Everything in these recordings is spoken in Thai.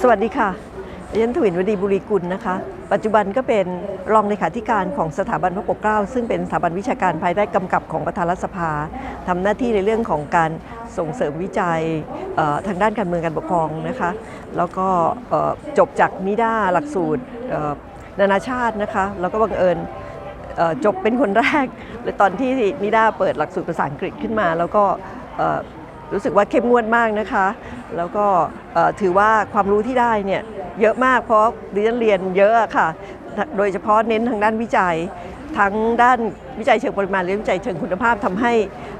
สวัสดีค่ะดิฉันถวินวดีบุรีกุลนะคะ ปัจจุบันก็เป็นรองเลขาธิการของสถาบันพระปกเกล้า ซึ่งเป็นสถาบันวิชาการภายใต้กำกับของประธานรัฐสภาทำหน้าที่ในเรื่องของการส่งเสริมวิจัยทางด้านการเมืองการปกครองนะคะ แล้วก็จบจากนิด้าหลักสูตรนานาชาตินะคะ แล้วก็บังเอิญจบเป็นคนแรกเลยตอนที่นิด้าเปิดหลักสูตรภาษาอังกฤษขึ้นมา แล้วก็ รู้สึกว่าเข้มงวดมากนะคะ แล้วก็ถือว่าความรู้ที่ได้เนี่ยเยอะมากเพราะดิฉันเรียนเยอะค่ะ โดยเฉพาะเน้นทางด้านวิจัย ทั้งด้านวิจัยเชิงปริมาณและวิจัยเชิงคุณภาพทำให้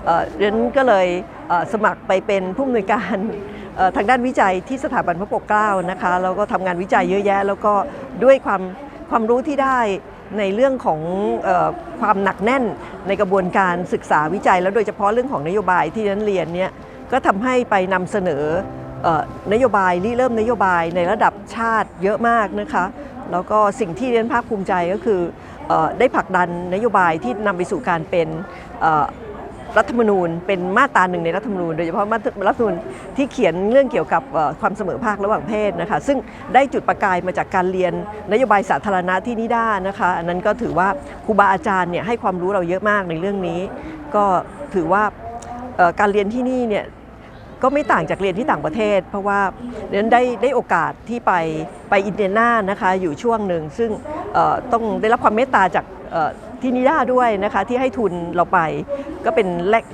เอ่อดิฉันก็เลยเสมัครไปเป็นผู้อำนวยการทางด้านวิจัยที่สถาบันพระปกเกล้านะคะแล้วก็ทำงานวิจัยเยอะแยะ แล้วก็ด้วยความความรู้ที่ได้ในเรื่องของออความหนักแน่นในกระบวนการศึกษาวิจัย แล้วโดยเฉพาะเรื่องของนโยบายที่นั้นเรียนเนี่ย ก็ทำให้ไปนำเสนอนโยบายริเริ่มนโยบายในระดับชาติเยอะมากนะคะ แล้วก็สิ่งที่เรียนภาคภูมิใจก็คืออได้ผลักดันนโยบายที่นำไปสู่การเป็นรัฐธรรมนูญเป็นมาตราหนึ่งในรัฐธรรมนูญโดยเฉพาะมาตรารัฐธรรมนูญที่เขียนเรื่องเกี่ยวกับความเสมอภาคระหว่างเพศนะคะซึ่งได้จุดประกายมาจากการเรียนนโยบายสาธารณะที่นิด้านะคะอันนั้นก็ถือว่าครูบาอาจารย์เนี่ยให้ความรู้เราเยอะมากในเรื่องนี้ ก็ถือว่าการเรียนที่นี่เนี่ย ก็ไม่ต่างจากเรียนที่ต่างประเทศ เพราะว่าเรียนได้ได้โอกาสที่ไปไปอินเดียนานะคะอยู่ช่วงหนึ่ง ซึ่งต้องได้รับความเมตตาจากที่นิด้าด้วยนะคะที่ให้ทุนเราไปก็เป็น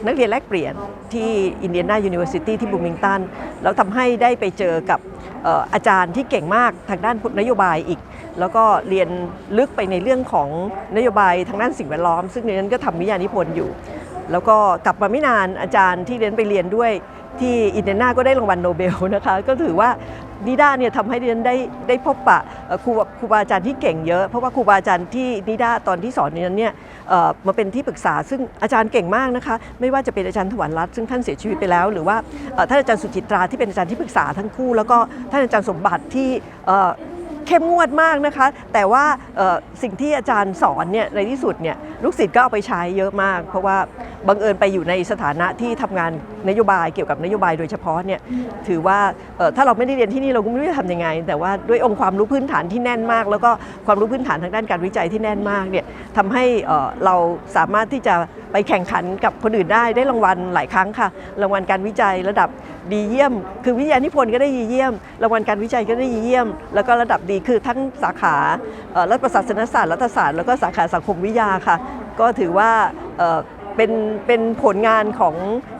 นักเรียนแลกเปลี่ยนที่อินเดียนายูนิเวอร์ซิตี้ที่บูมิงตันแล้วทำให้ได้ไปเจอกับเอ่ออาจารย์ที่เก่งมากทางด้านนโยบายอีก แล้วก็เรียนลึกไปในเรื่องของนโยบายทางด้านสิ่งแวดล้อม ซึ่งในนั้นก็ทำวิทยานิพนธ์อยู่ แล้วก็กลับมาไม่นานอาจารย์ที่เรียนไปเรียนด้วยที่อินเดียนาก็ได้รางวัลโนเบลนะคะ ก็ถือว่านิด้าเนี่ยทำให้เรียนได้ได้พบปะครูครูบาอาจารย์ที่เก่งเยอะ เพราะว่าครูบาอาจารย์ที่นิด้าตอนที่สอนนั้นเนี่ยมาเป็นที่ปรึกษาซึ่งอาจารย์เก่งมากนะคะ ไม่ว่าจะเป็นอาจารย์ถวันรัตน์ซึ่งท่านเสียชีวิตไปแล้ว หรือว่าท่านอาจารย์สุจิตราที่เป็นอาจารย์ที่ปรึกษาทั้งคู่ แล้วก็ท่านอาจารย์สมบัติที่ เข้มงวดมากนะคะ แต่ว่าสิ่งที่อาจารย์สอนเนี่ยในที่สุดเนี่ยลูกศิษย์ก็เอาไปใช้เยอะมาก เพราะว่าบังเอิญไปอยู่ในสถานะที่ทำงานนโยบายเกี่ยวกับนโยบายโดยเฉพาะเนี่ยถือว่าถ้าเราไม่ได้เรียนที่นี่เราก็ไม่รู้จะทำยังไง แต่ว่าด้วยองค์ความรู้พื้นฐานที่แน่นมาก แล้วก็ความรู้พื้นฐานทางด้านการวิจัยที่แน่นมากเนี่ยทำให้เราสามารถที่จะไปแข่งขันกับคนอื่นได้ได้รางวัลหลายครั้งค่ะ รางวัลการวิจัยระดับ ดีเยี่ยม คือวิทยานิพนธ์ก็ได้ดีเยี่ยม รางวัลการวิจัยก็ได้ดีเยี่ยม แล้วก็ระดับดีคือทั้งสาขารัฐประศาสนศาสตร์รัฐศาสตร์แล้วก็สาขาสังคมวิทยาค่ะ ก็ถือว่าเป็นเป็นผลงานของ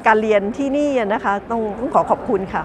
การเรียนที่นี่นะคะ ต้องต้องขอขอบคุณค่ะ